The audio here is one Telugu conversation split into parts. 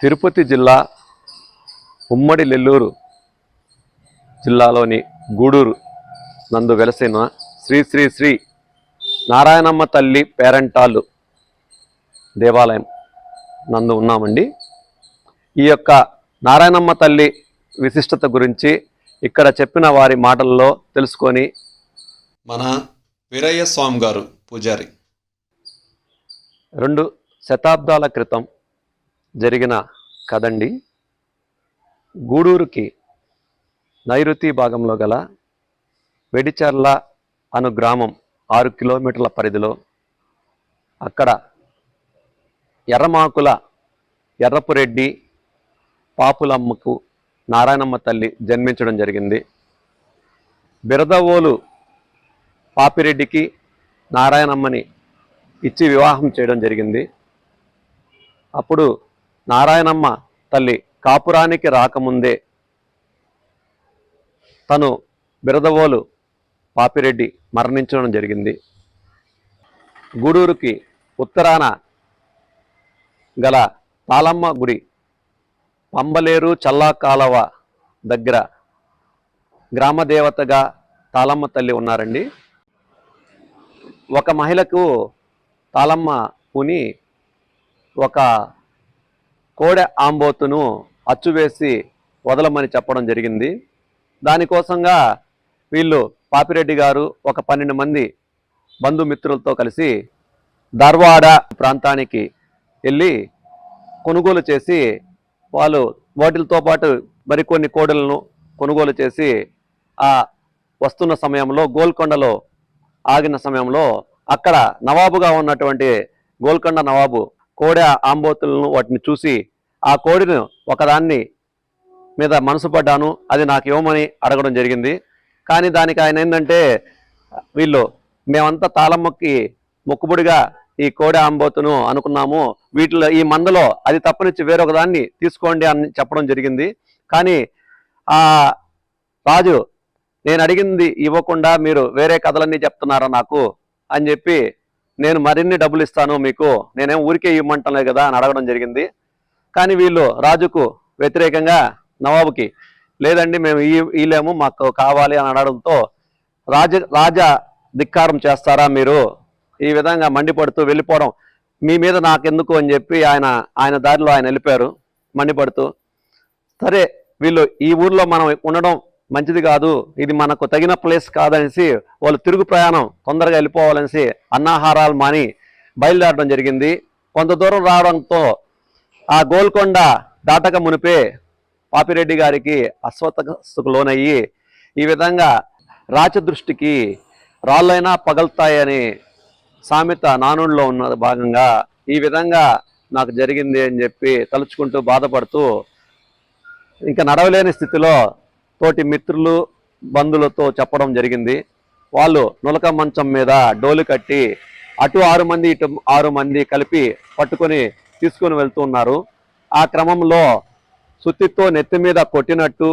తిరుపతి జిల్లా ఉమ్మడి నెల్లూరు జిల్లాలోని గూడూరు నందు వెలసిన శ్రీ శ్రీ శ్రీ నారాయణమ్మ తల్లి పేరంటాలు దేవాలయం నందు ఉన్నామండి. ఈ యొక్క నారాయణమ్మ తల్లి విశిష్టత గురించి ఇక్కడ చెప్పిన వారి మాటల్లో తెలుసుకొని మన వీరయ్య స్వామి గారు పూజారి. రెండు శతాబ్దాల క్రితం జరిగిన కదండి. గూడూరుకి నైరుతి భాగంలో గల వెడిచర్ల అను గ్రామం ఆరు కిలోమీటర్ల పరిధిలో అక్కడ ఎర్రమాకుల ఎర్రపురెడ్డి పాపులమ్మకు నారాయణమ్మ తల్లి జన్మించడం జరిగింది. బిరదవోలు పాపిరెడ్డికి నారాయణమ్మని ఇచ్చి వివాహం చేయడం జరిగింది. అప్పుడు నారాయణమ్మ తల్లి కాపురానికి రాకముందే తను బిరదవోలు పాపిరెడ్డి మరణించడం జరిగింది. గూడూరుకి ఉత్తరాన గల తాళమ్మ గుడి పంబలేరు చల్లాకాలవ దగ్గర గ్రామదేవతగా తాళమ్మ తల్లి ఉన్నారండి. ఒక మహిళకు తాళమ్మ పుని ఒక కోడె ఆంబోతును అచ్చువేసి వదలమని చెప్పడం జరిగింది. దానికోసంగా వీళ్ళు పాపిరెడ్డి గారు ఒక పన్నెండు మంది బంధుమిత్రులతో కలిసి ధార్వాడ ప్రాంతానికి వెళ్ళి కొనుగోలు చేసి వాళ్ళు వాటిలతో పాటు మరికొన్ని కోడలను కొనుగోలు చేసి ఆ వస్తున్న సమయంలో గోల్కొండలో ఆగిన సమయంలో అక్కడ నవాబుగా ఉన్నటువంటి గోల్కొండ నవాబు కోడె ఆంబోతులను వాటిని చూసి ఆ కోడిని ఒకదాన్ని మీద మనసు పడ్డాను అది నాకు ఇవ్వమని అడగడం జరిగింది. కానీ దానికి ఆయన ఏంటంటే వీళ్ళు మేమంతా తాళమ్మకి మొక్కుబడిగా ఈ కోడె ఆంబోతును అనుకున్నాము. వీటిలో ఈ మందలో అది తప్పనిచ్చి వేరొక దాన్ని తీసుకోండి అని చెప్పడం జరిగింది. కానీ ఆ రాజు నేను అడిగింది ఇవ్వకుండా మీరు వేరే కథలన్నీ చెప్తున్నారా నాకు? అని చెప్పి నేను మరిన్ని డబ్బులు ఇస్తాను మీకు. నేనేం ఊరికే ఇవ్వమంటలే కదా అని అడగడం జరిగింది. కానీ వీళ్ళు రాజుకు వ్యతిరేకంగా నవాబుకి లేదండి మేము ఈ ఈలేము మాకు కావాలి అని అడగడంతో రాజ రాజా ధిక్కారం చేస్తారా మీరు? ఈ విధంగా మండిపడుతూ వెళ్ళిపోవడం మీ మీద నాకెందుకు అని చెప్పి ఆయన ఆయన దారిలో ఆయన వెళ్ళిపోయారు మండిపడుతూ. సరే వీళ్ళు ఈ ఊర్లో మనం ఉండడం మంచిది కాదు. ఇది మనకు తగిన ప్లేస్ కాదనేసి వాళ్ళు తిరుగు ప్రయాణం తొందరగా వెళ్ళిపోవాలనేసి అన్నాహారాలు మాని బయలుదేరడం జరిగింది. కొంత దూరం రావడంతో ఆ గోల్కొండ దాటక మునిపే పాపిరెడ్డి గారికి అస్వస్థకు లోనయ్యి ఈ విధంగా రాచదృష్టికి రాళ్ళైనా పగలుతాయని సామెత నానుడిలో ఉన్న భాగంగా ఈ విధంగా నాకు జరిగింది అని చెప్పి తలుచుకుంటూ బాధపడుతూ ఇంకా నడవలేని స్థితిలో తోటి మిత్రులు బంధువులతో చెప్పడం జరిగింది. వాళ్ళు నులక మంచం మీద డోలు కట్టి అటు ఆరు మంది ఇటు ఆరు మంది కలిపి పట్టుకొని తీసుకొని వెళ్తున్నారు ఆ క్రమంలో సుత్తితో నెత్తి మీద కొట్టినట్టు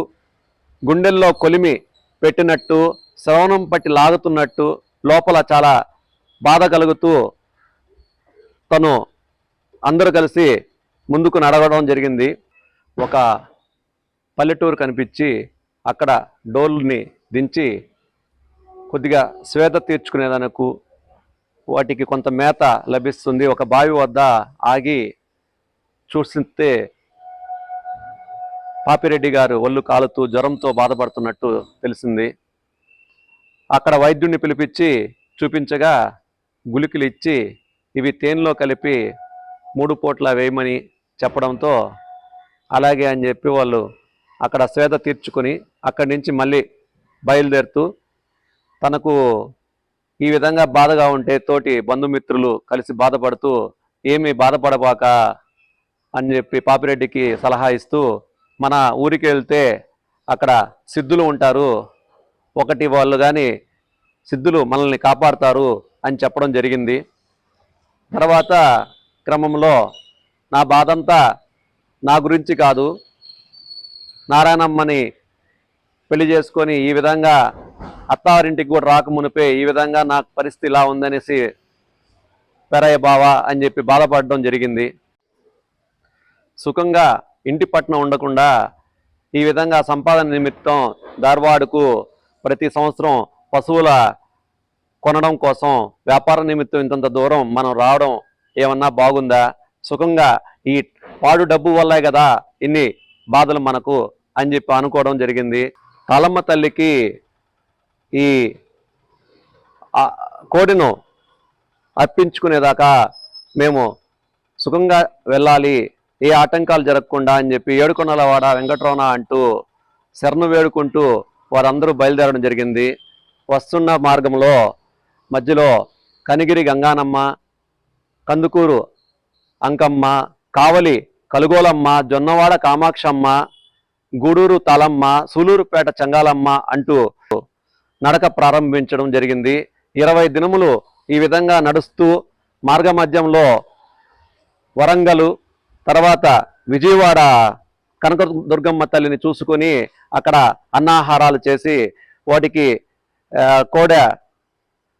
గుండెల్లో కొలిమి పెట్టినట్టు శ్రవణం పట్టి లాగుతున్నట్టు లోపల చాలా బాధ కలుగుతూ తను అందరూ కలిసి ముందుకు నడవడం జరిగింది. ఒక పల్లెటూరు కనిపించి అక్కడ డోల్ని దించి కొద్దిగా స్వేద తీర్చుకునేదానికి వాటికి కొంత మేత లభిస్తుంది. ఒక బావి వద్ద ఆగి చూస్తే పాపిరెడ్డి గారు ఒళ్ళు కాలుతూ జ్వరంతో బాధపడుతున్నట్టు తెలిసింది. అక్కడ వైద్యుడిని పిలిపించి చూపించగా గుళికలు ఇచ్చి ఇవి తేనెలో కలిపి మూడు పూట్ల వేయమని చెప్పడంతో అలాగే అని చెప్పి వాళ్ళు అక్కడ స్వేద తీర్చుకొని అక్కడి నుంచి మళ్ళీ బయలుదేరుతూ తనకు ఈ విధంగా బాధగా ఉంటే తోటి బంధుమిత్రులు కలిసి బాధపడుతూ ఏమీ బాధపడబాక అని చెప్పి పాపిరెడ్డికి సలహా ఇస్తూ మన ఊరికి వెళ్తే అక్కడ సిద్ధులు ఉంటారు. ఒకటి వాళ్ళు కానీ సిద్ధులు మనల్ని కాపాడుతారు అని చెప్పడం జరిగింది. తర్వాత క్రమంలో నా బాధంతా నా గురించి కాదు నారాయణమ్మని పెళ్ళి చేసుకొని ఈ విధంగా అత్తవారింటికి కూడా రాకమునిపే ఈ విధంగా నాకు పరిస్థితి ఇలా ఉందనేసి పెరయ్య బావ అని చెప్పి బాధపడడం జరిగింది. సుఖంగా ఇంటి పట్నం ఉండకుండా ఈ విధంగా సంపాదన నిమిత్తం ధార్వాడకు ప్రతి సంవత్సరం పశువుల కొనడం కోసం వ్యాపార నిమిత్తం ఇంతంత దూరం మనం రావడం ఏమన్నా బాగుందా? సుఖంగా ఈ పాడు డబ్బు వల్లే కదా ఇన్ని బాధలు మనకు అని చెప్పి అనుకోవడం జరిగింది. తలమ్మ తల్లికి ఈ కోడిను అర్పించుకునేదాకా మేము సుఖంగా వెళ్ళాలి ఏ ఆటంకాలు జరగకుండా అని చెప్పి ఏడుకొండలవాడ వెంకటరమణ అంటూ శరణు వేడుకుంటూ వారందరూ బయలుదేరడం జరిగింది. వస్తున్న మార్గంలో మధ్యలో కనిగిరి గంగానమ్మ కందుకూరు అంకమ్మ కావలి కలుగోలమ్మ జొన్నవాడ కామాక్షమ్మ గూడూరు తలమ్మ సూలూరుపేట చంగాలమ్మ అంటూ నడక ప్రారంభించడం జరిగింది. ఇరవై దినములు ఈ విధంగా నడుస్తూ మార్గ మధ్యంలో వరంగలు తర్వాత విజయవాడ కనక దుర్గమ్మ తల్లిని చూసుకొని అక్కడ అన్నాహారాలు చేసి వాటికి కోడ కోడె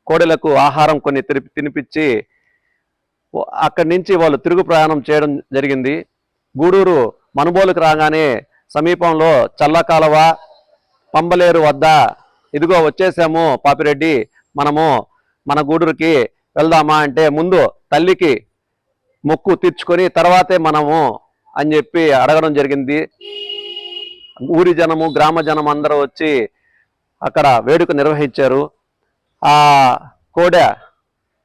కోడెలకు ఆహారం కొన్ని తినిపించి అక్కడి నుంచి వాళ్ళు తిరుగు ప్రయాణం చేయడం జరిగింది. గూడూరు మనుబోలుకు రాగానే సమీపంలో చల్లకాలవ పంబలేరు వద్ద ఇదిగో వచ్చేసాము పాపిరెడ్డి మనము మన గూడూరుకి వెళ్దామా అంటే ముందు తల్లికి మొక్కు తీర్చుకొని తర్వాతే మనము అని చెప్పి అడగడం జరిగింది. ఊరి జనము గ్రామ జనం అందరూ వచ్చి అక్కడ వేడుక నిర్వహించారు. ఆ కోడ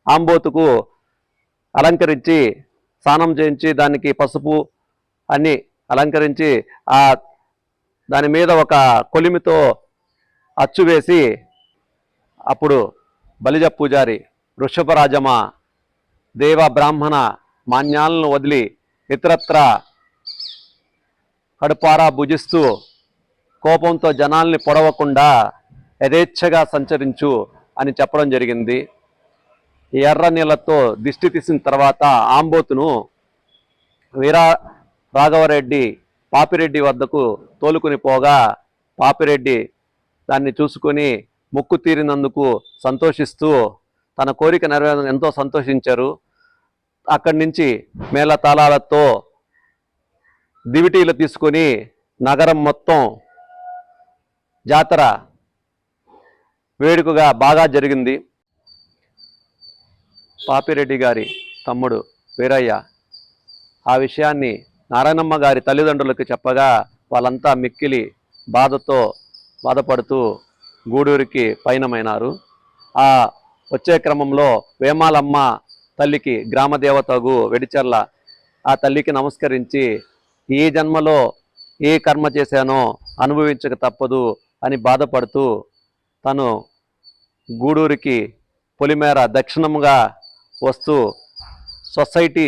ఆంబోతుకు అలంకరించి స్నానం చేయించి దానికి పసుపు అన్ని అలంకరించి ఆ దాని మీద ఒక కొలిమితో అచ్చు వేసి అప్పుడు బలిజ పూజారి వృషభరాజమ దేవ బ్రాహ్మణ మాన్యాలను వదిలి ఇతరత్ర కడుపారా భుజిస్తూ కోపంతో జనాల్ని పొడవకుండా యథేచ్ఛగా సంచరించు అని చెప్పడం జరిగింది. ఈ ఎర్ర నీళ్ళతో దిష్టి తీసిన తర్వాత ఆంబోతును వీరా రాఘవరెడ్డి పాపిరెడ్డి వద్దకు తోలుకుని పోగా పాపిరెడ్డి దాన్ని చూసుకొని ముక్కు తీరినందుకు సంతోషిస్తూ తన కోరిక నెరవేర ఎంతో సంతోషించారు. అక్కడి నుంచి మేళ తాళాలతో దివిటీలు తీసుకొని నగరం మొత్తం జాతర వేడుకగా బాగా జరిగింది. పాపిరెడ్డి గారి తమ్ముడు వీరయ్య ఆ విషయాన్ని నారాయణమ్మ గారి తల్లిదండ్రులకు చెప్పగా వాళ్ళంతా మిక్కిలి బాధతో బాధపడుతూ గూడూరికి పయనమైనారు. ఆ వచ్చే క్రమంలో వేమాలమ్మ తల్లికి గ్రామదేవతగు వెడిచర్ల ఆ తల్లికి నమస్కరించి ఈ జన్మలో ఏ కర్మ చేశానో అనుభవించక తప్పదు అని బాధపడుతూ తను గూడూరికి పొలిమేర దక్షిణముగా వస్తూ సొసైటీ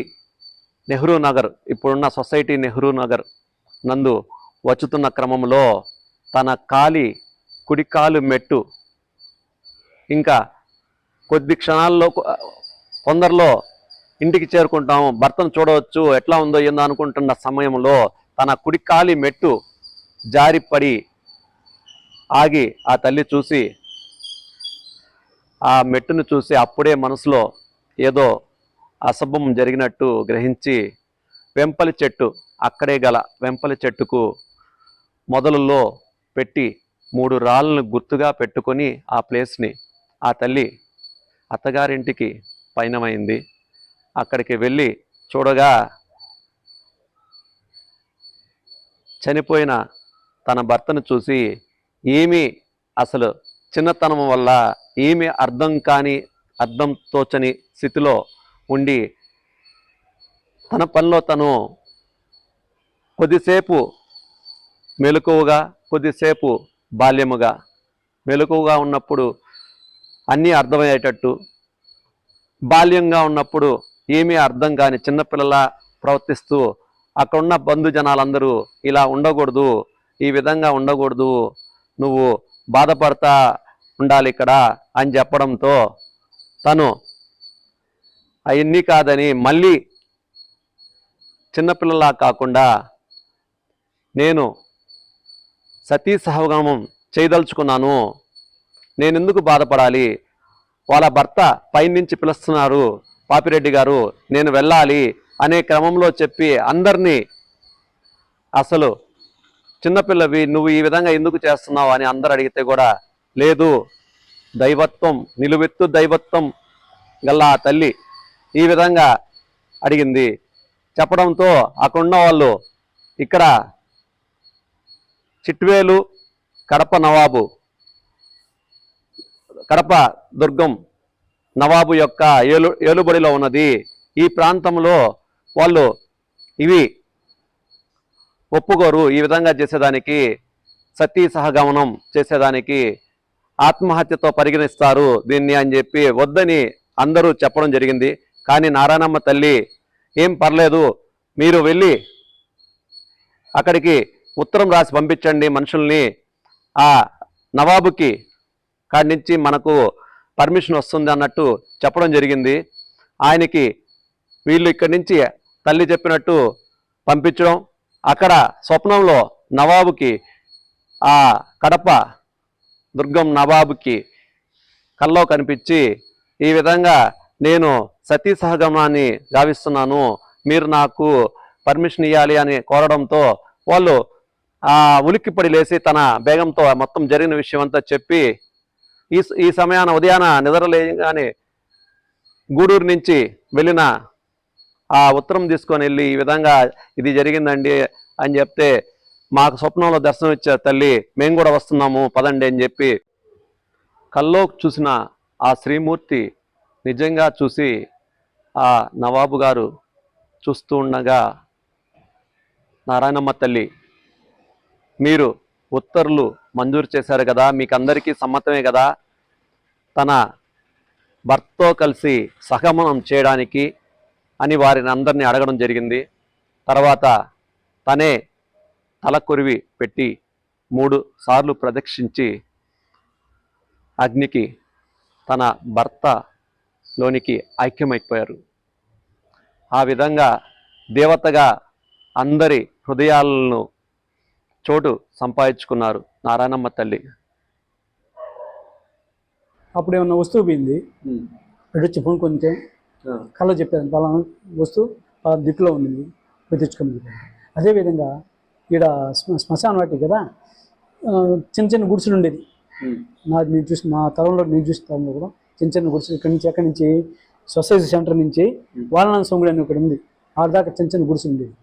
నెహ్రూ నగర్ ఇప్పుడున్న సొసైటీ నెహ్రూ నగర్ నందు వచ్చుతున్న క్రమంలో తన కాలి కుడికాలు మెట్టు ఇంకా కొద్ది క్షణాల్లో కొందరిలో ఇంటికి చేరుకుంటాము. భర్తను చూడవచ్చు ఎట్లా ఉందో ఏందో అనుకుంటున్న సమయంలో తన కుడికాలి మెట్టు జారిపడి ఆగి ఆ తల్లి చూసి ఆ మెట్టును చూసి అప్పుడే మనసులో ఏదో అశుభం జరిగినట్టు గ్రహించి వెంపలి చెట్టు అక్కడే గల వెంపలి చెట్టుకు మొదలులో పెట్టి మూడు రాళ్ళను గుర్తుగా పెట్టుకొని ఆ ప్లేస్ని ఆ తల్లి అత్తగారింటికి పయనమైంది. అక్కడికి వెళ్ళి చూడగా చనిపోయిన తన భర్తను చూసి ఏమీ అసలు చిన్నతనం వల్ల ఏమీ అర్థం కాని అర్థం తోచని స్థితిలో ఉండి తన పనిలో తను కొద్దిసేపు మెలకువగా కొద్దిసేపు బాల్యముగా మెలకువగా ఉన్నప్పుడు అన్నీ అర్థమయ్యేటట్టు బాల్యంగా ఉన్నప్పుడు ఏమీ అర్థం కాని చిన్నపిల్లలా ప్రవర్తిస్తూ అక్కడున్న బంధు జనాలందరూ ఇలా ఉండకూడదు ఈ విధంగా ఉండకూడదు నువ్వు బాధపడతా ఉండాలి ఇక్కడ అని చెప్పడంతో తను అవన్నీ కాదని మళ్ళీ చిన్నపిల్లలా కాకుండా నేను సతీ సహగమం చేయదలుచుకున్నాను. నేను ఎందుకు బాధపడాలి? వాళ్ళ భర్త పైనుంచి పిలుస్తున్నారు. పాపిరెడ్డి గారు నేను వెళ్ళాలి అనే క్రమంలో చెప్పి అందరినీ అసలు చిన్నపిల్లవి నువ్వు ఈ విధంగా ఎందుకు చేస్తున్నావు అని అందరు అడిగితే కూడా లేదు. దైవత్వం నిలువెత్తు దైవత్వం గల్లా ఆ తల్లి ఈ విధంగా అడిగింది. చెప్పడంతో అక్కడున్న వాళ్ళు ఇక్కడ చిట్వేలు కడప నవాబు కడప దుర్గం నవాబు యొక్క ఏలు ఏలుబడిలో ఉన్నది. ఈ ప్రాంతంలో వాళ్ళు ఇవి ఒప్పుకోరు. ఈ విధంగా చేసేదానికి సతీ సహగమనం చేసేదానికి ఆత్మహత్యతో పరిగణిస్తారు దీన్ని అని చెప్పి వద్దని అందరూ చెప్పడం జరిగింది. కానీ నారాయణమ్మ తల్లి ఏం పర్లేదు మీరు వెళ్ళి అక్కడికి ఉత్తరం రాసి పంపించండి మనుషుల్ని. ఆ నవాబుకి కాడి నుంచి మనకు పర్మిషన్ వస్తుంది అన్నట్టు చెప్పడం జరిగింది. ఆయనకి వీళ్ళు ఇక్కడి నుంచి తల్లి చెప్పినట్టు పంపించడం. అక్కడ స్వప్నంలో నవాబుకి ఆ కడప దుర్గం నవాబుకి కల్లో కనిపించి ఈ విధంగా నేను సతీ సహగమనాన్ని గావిస్తున్నాను. మీరు నాకు పర్మిషన్ ఇవ్వాలి అని కోరడంతో వాళ్ళు ఆ ఉలిక్కిపడి లేచి తన బేగంతో మొత్తం జరిగిన విషయం అంతా చెప్పి ఈ ఈ సమయాన ఉదయాన నిద్రలేయగానే గూడూరు నుంచి వెళ్ళిన ఆ ఉత్తరం తీసుకొని వెళ్ళి ఈ విధంగా ఇది జరిగిందండి అని చెప్తే మాకు స్వప్నంలో దర్శనం ఇచ్చే తల్లి మేము కూడా వస్తున్నాము పదండి అని చెప్పి కల్లో చూసిన ఆ శ్రీమూర్తి నిజంగా చూసి ఆ నవాబు గారు చూస్తూ ఉండగా నారాయణమ్మ తల్లి మీరు ఉత్తర్వులు మంజూరు చేశారు కదా మీకు అందరికీ సమ్మతమే కదా? తన భర్తతో కలిసి సహగమనం చేయడానికి అని వారిని అందరినీ అడగడం జరిగింది. తర్వాత తనే తల కొరివి పెట్టి మూడు సార్లు ప్రదక్షించి అగ్నికి తన భర్త భర్తలోనికి ఐక్యమైపోయారు. ఆ విధంగా దేవతగా అందరి హృదయాలను చోటు సంపాదించుకున్నారు నారాయణమ్మ తల్లి. అప్పుడు ఏమన్నా వస్తువు పోయింది? వచ్చి ఫోన్ కొంటే కళ్ళ చెప్పాను పలానా వస్తువు ఆ దిక్కులో ఉంది పోయి అదేవిధంగా శ్మ- శ్మశాన వాటి కదా చిన్న చిన్న గుడిసెలు ఉండేది. నా నేను చూసి మా తరంలో నేను చూసిన తరంలో కూడా చిన్న చిన్న గుడిసెలు ఇక్కడి నుంచి ఎక్కడి నుంచి? సొసైటీ సెంటర్ నుంచి వాలనాథ సొంగుడు అని ఒకటి ఉంది. ఆడ దాకా చిన్న చిన్న గుడిసెలు ఉండేది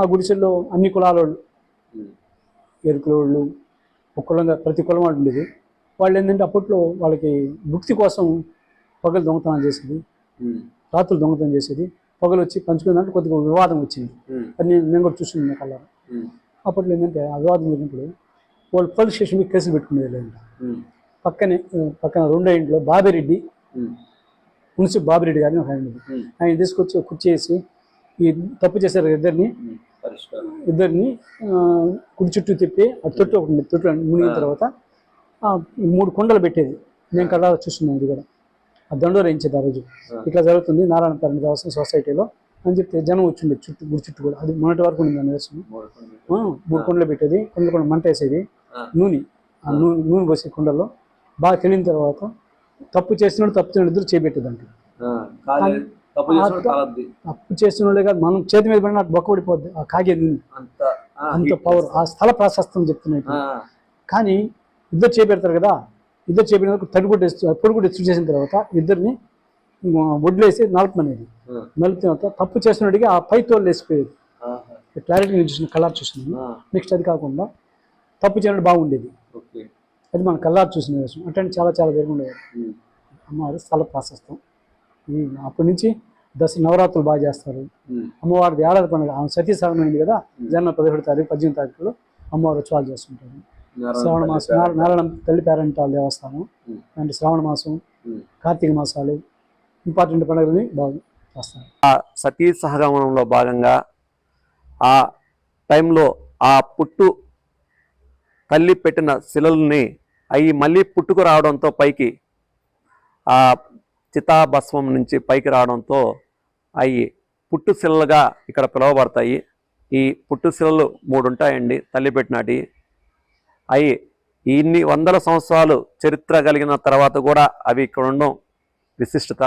ఆ గుడిసెల్లో అన్ని కులాల వాళ్ళు. ఎరుకుల వాళ్ళు ఒక కులంగా ప్రతి కులం వాళ్ళు ఉండేది. వాళ్ళు ఏంటంటే అప్పట్లో వాళ్ళకి భుక్తి కోసం పగలు దొంగతనం చేసేది. రాత్రులు దొంగతనం చేసేది. పగలు వచ్చి పంచుకునే దాంట్లో కొద్దిగా వివాదం వచ్చింది. అది నేను నేను కూడా చూసింది కళ్ళ అప్పట్లో ఏంటంటే ఆ వివాదం జరిగినప్పుడు వాళ్ళు పోలీస్ స్టేషన్ మీద కేసులు పెట్టుకునేది లేదంట పక్కనే పక్కన రెండో ఇంట్లో బాబిరెడ్డి. మున్సిపల్ బాబిరెడ్డి గారిని ఒక ఆయన. ఆయన తీసుకొచ్చి ఒక కుర్చీ వేసి ఈ తప్పు చేశారు ఇద్దరిని. ఇద్దరిని కుడి చుట్టూ తిప్పి ఆ తొట్టు ఒకటి. తొట్టు మునిగిన తర్వాత మూడు కొండలు పెట్టేది. నేను కళ్ళ చూస్తున్నాను ఇది కూడా. ఆ దండోరు వేయించేది ఆ రోజు. ఇట్లా జరుగుతుంది నారాయణ పేరు దేవస్థానం సొసైటీలో. అని చెప్తే జనం వచ్చిండే చుట్టూ గుడి చుట్టూ కూడా. అది మొన్నటి వరకు ఉంది దాని వేసం మూడు కొండలు పెట్టేది. కొండ కొండ మంట వేసేది. నూనె ఆ. నూనె నూనె పోసే కుండల్లో. బాగా తెలియని తర్వాత తప్పు చేసినోడు తప్పు చేసిన ఇద్దరు చేపెట్టేదంట. తప్పు చేసిన కాదు మనం చేతి మీద పడిన బొక్క పడిపోద్ది. ఆ కాగే నూనె అంత పవర్ ఆ స్థల ప్రాశస్తం చెప్తున్నాయి కానీ ఇద్దరు చేపెడతారు కదా ఇద్దరు చేపెడిన తడిగుడ్డ పొడిగుడ్డ ఎత్తు చేసిన తర్వాత ఇద్దరిని వడ్లేసి నలపమనేది. నలిపిన తర్వాత తప్పు చేసినడికి ఆ పై తోలు వేసిపోయేది క్లారిటీ నేను చూసిన కలర్ చూసినాను. నెక్స్ట్ అది కాకుండా తప్పు చేయడం బాగుండేది. అది మన కల్లారు చూసిన విషయం అట్లాంటి చాలా చాలా జరుగుండేది అమ్మవారి స్థల ప్రాశస్తం. అప్పటి నుంచి దశ నవరాత్రులు బాగా చేస్తారు. అమ్మవారిది ఏడాది పండుగ. ఆమె సతీ సహనమైంది కదా జనవరి పదిహేడు తారీఖు పద్దెనిమిది తారీఖులో అమ్మవారు ఉత్సవాలు చేస్తుంటారు. శ్రావణ మాసం నార- నారాయణ తల్లి పేరంటాల దేవస్థానం. అంటే శ్రావణ మాసం కార్తీక మాసాలు ఇంపార్టెంట్ పండుగలని బాగా చేస్తారు. ఆ సతీ సహగమనంలో భాగంగా ఆ టైంలో ఆ పుట్టు తల్లి పెట్టిన శిలల్ని అవి మళ్ళీ పుట్టుకు రావడంతో పైకి ఆ చితాభస్మం నుంచి పైకి రావడంతో అవి పుట్టుశిలలుగా ఇక్కడ పిలువబడతాయి. ఈ పుట్టుశిలలు మూడు ఉంటాయండి తల్లి పెట్టినాటి అవి ఇన్ని వందల సంవత్సరాలు చరిత్ర కలిగిన తర్వాత కూడా అవి ఇక్కడ ఉండడం విశిష్టత.